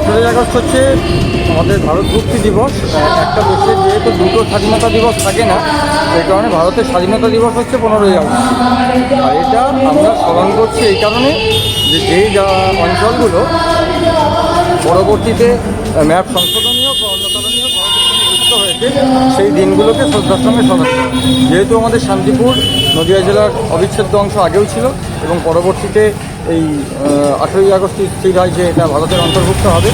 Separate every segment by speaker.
Speaker 1: আঠেরোই আগস্ট হচ্ছে আমাদের ভারত মুক্তি দিবস। একটা দেশে যেহেতু দুটো স্বাধীনতা দিবস থাকে না, সেই কারণে ভারতের স্বাধীনতা দিবস হচ্ছে পনেরোই আগস্ট। আর এটা আমরা স্মরণ করছি এই কারণে যে যেই অঞ্চলগুলো পরবর্তীতে ম্যাপ সংশোধনীয় বা অন্য কারণীয় ভারতের সঙ্গে যুক্ত হয়েছে, সেই দিনগুলোকে শ্রদ্ধার সঙ্গে স্মরণ যেহেতু আমাদের শান্তিপুর নদিয়া জেলার অবিচ্ছেদ্য অংশ আগেও ছিল এবং পরবর্তীতে এই আঠেরোই আগস্ট স্থির হয় যে এটা ভারতের অন্তর্ভুক্ত হবে।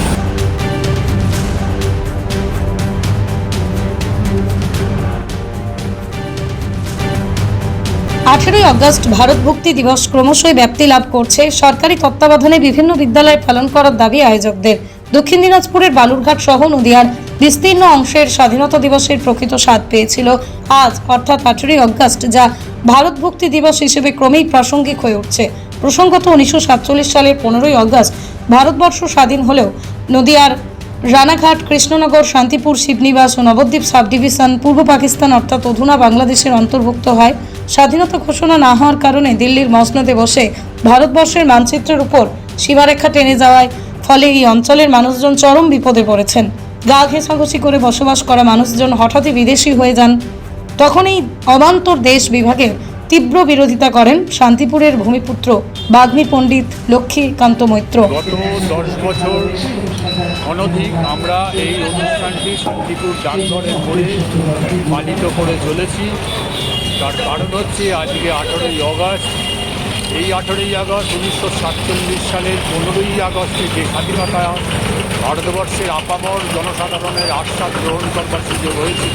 Speaker 2: আঠেরোই আগস্ট ভারত ভক্তি দিবস ক্রমশই ব্যাপ্তি লাভ করছে। সরকারি তত্ত্বাবধানে বিভিন্ন বিদ্যালয়ে পালন করার দাবি আয়োজকদের। দক্ষিণ দিনাজপুরের বালুরঘাট সহ নদিয়ার বিস্তীর্ণ অংশের স্বাধীনতা দিবসের প্রকৃত স্বাদ পেয়েছিল আজ, অর্থাৎ আঠেরোই আগস্ট যা ভারত ভক্তি দিবস হিসেবে ক্রমেই প্রাসঙ্গিক হয়ে উঠছে। প্রসঙ্গত উনিশশো সাতচল্লিশ সালের পনেরোই আগস্ট ভারতবর্ষ স্বাধীন হলেও নদিয়ার রানাঘাট, কৃষ্ণনগর, শান্তিপুর, শিবনিবাস ও নবদ্বীপ সাব ডিভিশন পূর্ব পাকিস্তান, অর্থাৎ অধুনা বাংলাদেশের অন্তর্ভুক্ত হয়। স্বাধীনতা ঘোষণা না হওয়ার কারণে দিল্লির মসনদে বসে ভারতবর্ষের মানচিত্রের উপর সীমারেখা টেনে যাওয়ায় ফলে এই অঞ্চলের মানুষজন চরম বিপদে পড়েছেন। গা ঘেঁষাঘষি করে বসবাস করা মানুষজন হঠাৎই বিদেশি হয়ে যান। তখন এই অবান্তর দেশ বিভাগের তীব্র বিরোধিতা করেন শান্তিপুরের ভূমিপুত্র বাগ্মী পণ্ডিত লক্ষ্মীকান্ত মৈত্র।
Speaker 3: অনধিক আমরা এই অনুষ্ঠানটি শান্তিপুর ডাকঘরের করে পালিত করে চলেছি। তার কারণ হচ্ছে আজকে আঠেরোই আগস্ট এই আঠেরোই আগস্ট উনিশশো সাতচল্লিশ সালের পনেরোই আগস্টে যে স্বাধীনতা ভারতবর্ষের আপামর জনসাধারণের আশ্বাস গ্রহণ করবার সুযোগ হয়েছিল।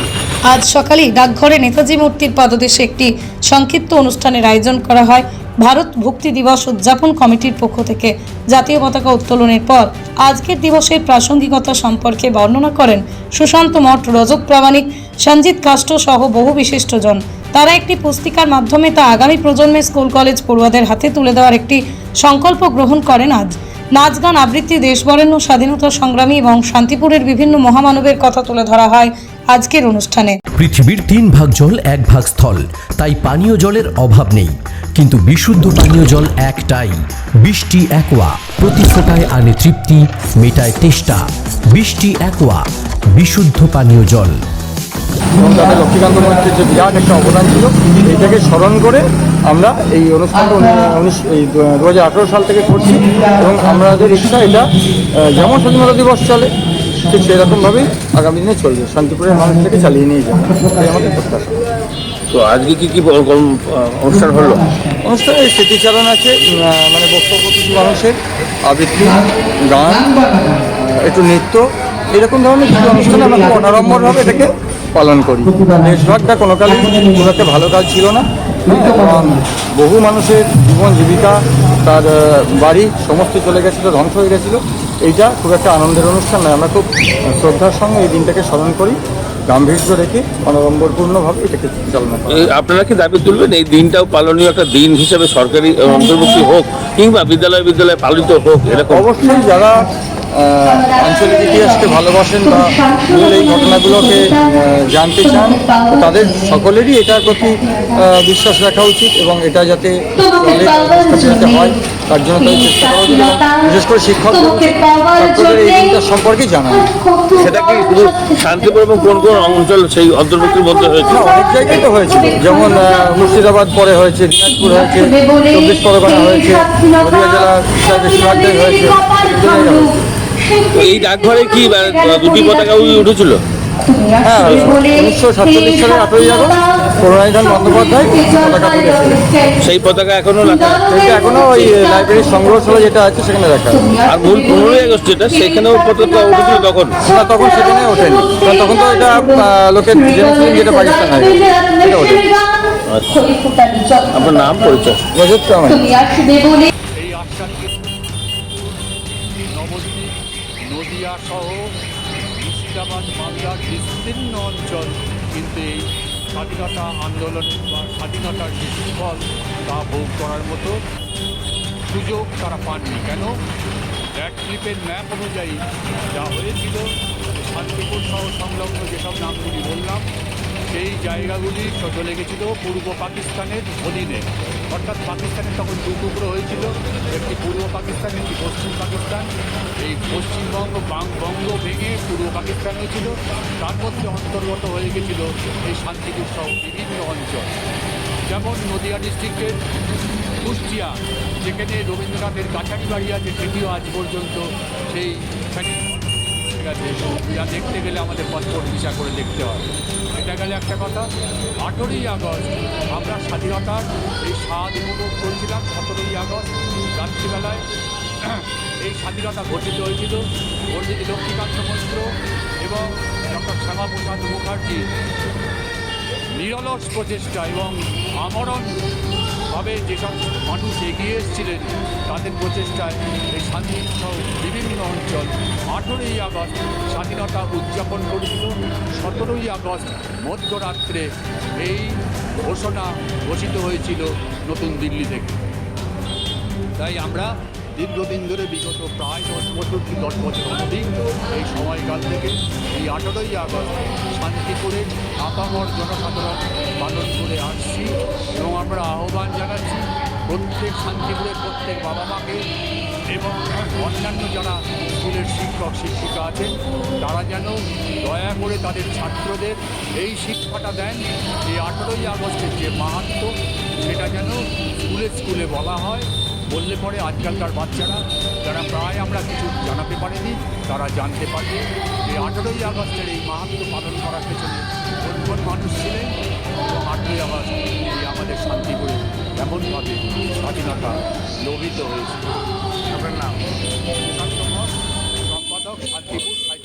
Speaker 2: আজ সকালেই ডাকঘরে নেতাজি মূর্তির পাদদেশে একটি সংক্ষিপ্ত অনুষ্ঠানের আয়োজন করা হয়। ভারত ভক্তি দিবস উদযাপন কমিটির পক্ষ থেকে জাতীয় পতাকা উত্তোলনের পর আজকের দিবসের প্রাসঙ্গিকতা সম্পর্কে বর্ণনা করেন সুশান্ত মঠ রজত প্রামাণিক, সঞ্জিত কাষ্ট সহ বহু বিশিষ্টজন। তারা একটি পুস্তিকার মাধ্যমে তা আগামী প্রজন্মের স্কুল, কলেজ পড়ুয়াদের হাতে তুলে দেওয়ার একটি সংকল্প গ্রহণ করেন আজ। নাচ, গান, আবৃত্তি, দেশবরেণ্য, স্বাধীনতা সংগ্রামী এবং শান্তিপুরের বিভিন্ন মহামানবের কথা তুলে ধরা হয় আজকের অনুষ্ঠানে।
Speaker 4: পৃথিবীর তিন ভাগ জল, এক ভাগ স্থল। তাই পানীয় জলের অভাব নেই। কিন্তু বিশুদ্ধ পানীয় জল একটাই। বৃষ্টি, একোয়া। প্রতি ফোটায় আনে তৃপ্তি, মেটায় তেষ্টা। বৃষ্টি, একোয়া। বিশুদ্ধ পানীয় জল।
Speaker 1: এবং তাদের লক্ষ্মীকান্ত মৈত্রের যে বিরাট একটা অবদান ছিল এইটাকে স্মরণ করে আমরা এই অনুষ্ঠানটা উনি- উনিশ এই দু সাল থেকে করছি এবং আমাদের ইচ্ছা এটা যেমন স্বাধীনতা দিবস চলে ঠিক সেরকমভাবেই আগামী দিনে চলবে। শান্তিপুরের মানুষ থেকে চালিয়ে নিয়ে যাবে। এই আমাদের প্রত্যাশা।
Speaker 5: তো আজকে কি কি অনুষ্ঠান হলো?
Speaker 1: অনুষ্ঠানে স্মৃতিচারণ আছে মানে বক্তব্য কিছু মানুষের আবৃত্তি গান একটু নৃত্য এরকম ধরনের কিছু অনুষ্ঠান আমরা খুব অনাড়ম্বরভাবে এটাকে পালন করি। দেশভাগটা কোনো কালে খুব একটা ভালো কাজ ছিল না। এবং বহু মানুষের জীবন জীবিকা তার বাড়ি সমস্ত চলে গেছিল ধ্বংস হয়ে গেছিল। এইটা খুব একটা আনন্দের অনুষ্ঠান নয়। আমরা খুব শ্রদ্ধার সঙ্গে এই দিনটাকে স্মরণ করি গাম্ভীর্য রেখে অনড়ম্বরপূর্ণভাবে এটাকে চালনা করি।
Speaker 5: এই আপনারা কি দাবি তুলবেন? এই দিনটাও পালনীয় একটা দিন হিসেবে সরকারি অন্তর্ভুক্তি হোক কিংবা বিদ্যালয় বিদ্যালয়ে পালিত হোক এরকম?
Speaker 1: অবশ্যই যারা আঞ্চলিক ইতিহাসকে ভালোবাসেন বা মূল এই ঘটনাগুলোকে জানতে চান তাদের সকলেরই এটার প্রতি বিশ্বাস রাখা উচিত এবং এটা যাতে যাতে হয় তার জন্য তাদের চেষ্টা করা উচিত বিশেষ করে শিক্ষক এই দিনটা সম্পর্কে জানানো।
Speaker 5: সেটা কি শুধু শান্তিপুর এবং কোন কোন অঞ্চল সেই অন্তর্ভুক্তির মধ্যে হয়েছে?
Speaker 1: অনেক জায়গায় তো হয়েছিল। যেমন মুর্শিদাবাদ পরে হয়েছে দিনাজপুর হয়েছে চব্বিশ পরগনা হয়েছে নদীয়া জেলার প্রায় বেশিরভাগ জায়গায় হয়েছে।
Speaker 5: এই ডাকঘরে কি দুটি পতাকা উঠেছিল?
Speaker 1: হ্যাঁ উনিশশো সাতচল্লিশ আগস্ট বন্দ্যোপাধ্যায় পতাকা
Speaker 5: সেই পতাকা এখনও রাখা
Speaker 1: সেটা এখনও ওই লাইব্রেরির সংগ্রহশালা যেটা আছে সেখানে রাখা
Speaker 5: আর মূল পনেরোই আগস্ট যেটা সেখানেও পতাকা উঠেছিল তখন?
Speaker 1: না তখন সেখানে ওঠেনি। তখন তো এটা আহ, লোকে জেনেছিলেন যেটা পাকিস্তান হয় সেটা ওঠেনি।
Speaker 5: আপনার নাম পরিচয়?
Speaker 1: রজত
Speaker 3: বিস্তীর্ণ অঞ্চল কিন্তু এই স্বাধীনতা আন্দোলন বা স্বাধীনতার যে সুফল, তা ভোগ করার মতো সুযোগ তারা পাননি। কেন? ট্রিপের ম্যাপ অনুযায়ী যা হয়েছিল, শান্তিপুর সহ সংলগ্ন যেসব নামগুলি বললাম সেই জায়গাগুলি চলে গেছিল পূর্ব পাকিস্তানের অধীনে। অর্থাৎ পাকিস্তানের তখন দু টুকরো হয়েছিল। একটি পূর্ব পাকিস্তান, একটি পশ্চিম পাকিস্তান। এই পশ্চিমবঙ্গ বঙ্গ ভেঙে পূর্ব পাকিস্তান হয়েছিল। তার মধ্যে অন্তর্গত হয়ে গেছিল এই শান্তিপুর সহ বিভিন্ন অঞ্চল। যেমন নদিয়া ডিস্ট্রিক্টের কুষ্টিয়া, যেখানে রবীন্দ্রনাথের কাছারি বাড়ি আছে, সেটিও আজ পর্যন্ত সেই আছে, যা দেখতে গেলে আমাদের পাসপোর্ট ভিসা করে দেখতে হয়। এটা গেলে একটা কথা, আঠেরোই আগস্ট আমরা স্বাধীনতার এই স্বাদ উপভোগ করেছিলাম সতেরোই আগস্ট, রাত্রিবেলায়। এই স্বাধীনতা ঘোষিত হয়েছিল। পণ্ডিত লক্ষ্মীকান্ত মৈত্র এবং ডক্টর শ্যামাপ্রসাদ মুখার্জি নিরলস প্রচেষ্টা এবং আমরণভাবে যেসব মানুষ এগিয়ে এসেছিলেন, তাদের প্রচেষ্টায় এই শান্তি বিভিন্ন অঞ্চল আঠেরোই আগস্ট স্বাধীনতা উদযাপন করেছিল। সতেরোই আগস্ট মধ্যরাত্রে এই ঘোষণা ঘোষিত হয়েছিল নতুন দিল্লি থেকে। তাই আমরা দীর্ঘদিন ধরে বিগত প্রায় দশ বছর কি দশ বছর অধিক এই সময়কাল থেকে এই আঠেরোই আগস্ট শান্তিপুরে আপামর জনসাধারণ পালন করে আসছি এবং আমরা আহ্বান জানাচ্ছি প্রত্যেক শান্তিপুরের প্রত্যেক বাবা মাকে এবং অন্যান্য যারা স্কুলের শিক্ষক, শিক্ষিকা আছেন, তারা যেন দয়া করে তাদের ছাত্রদের এই শিক্ষাটা দেন যে আঠেরোই আগস্টের যে মাহাত্ম, সেটা যেন স্কুলে স্কুলে বলা হয়। বললে পরে আজকালকার বাচ্চারা, যারা প্রায় আমরা কিছু জানাতে পারিনি, তারা জানতে পারবে যে আঠেরোই আগস্টের এই মাহাত্ম পালন করার পেছনে কোন কোন মানুষ ছিলেন আঠেরোই আগস্ট এই আমাদের শান্তি করে এমনভাবে স্বাধীনতা লোভিত হয়েছে আপনার নাম সুশান্ত ঘোষ, সম্পাদক শান্তিপুর সাহিত্য পরিষদ